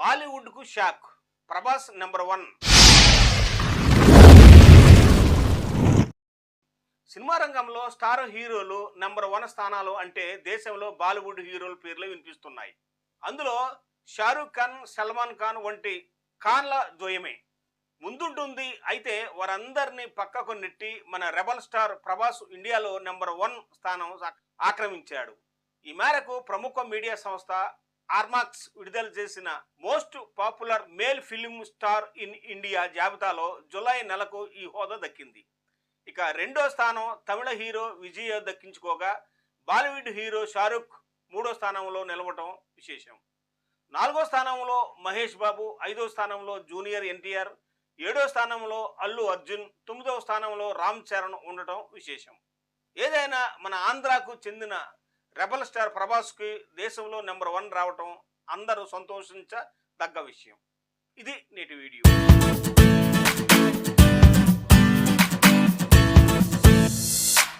బాలీవుడ్కు shock. Prabhas number one. Cinema రంగంలో star heroes number one స్థానాలు అంటే దేశంలో బాలీవుడ్ హీరోల పేర్లు వినిపిస్తున్నాయి. అందులో షారూఖ్ ఖాన్ సల్మాన్ ఖాన్ వంటి ఖాన్ల ద్వయమే. ముందుంటుంది అయితే వారందరినీ పక్కకు నెట్టి మన రెబల్ స్టార్ ప్రభాస్ ఇండియాలో నెంబర్ వన్ స్థానం ఆక్రమించాడు. ఈ మేరకు ప్రముఖ మీడియా సంస్థ ఆర్మాక్స్ విడుదల చేసిన most popular male film star in India జాబితాలో జులై నెలకు ఈ హోదా దక్కింది. ఇక రెండో స్థానం తమిళ హీరో విజయ్ దక్కించుకోగా బాలీవుడ్ హీరో షారుఖ్ మూడో స్థానంలో నిలవటం విశేషం. నాలుగో స్థానంలో మహేష్ బాబు ఐదో స్థానంలో జూనియర్ ఎన్టీఆర్ ఏడో స్థానంలో అల్లు అర్జున్ తొమ్మిదవ స్థానంలో రామ్ చరణ్ ఉండటం విశేషం. ఏదైనా మన ఆంధ్రాకు చెందిన రెబల్ స్టార్ ప్రభాస్కి దేశంలో నెంబర్ వన్ రావటం అందరూ సంతోషించదగ్గ విషయం. ఇది నేటి వీడియో.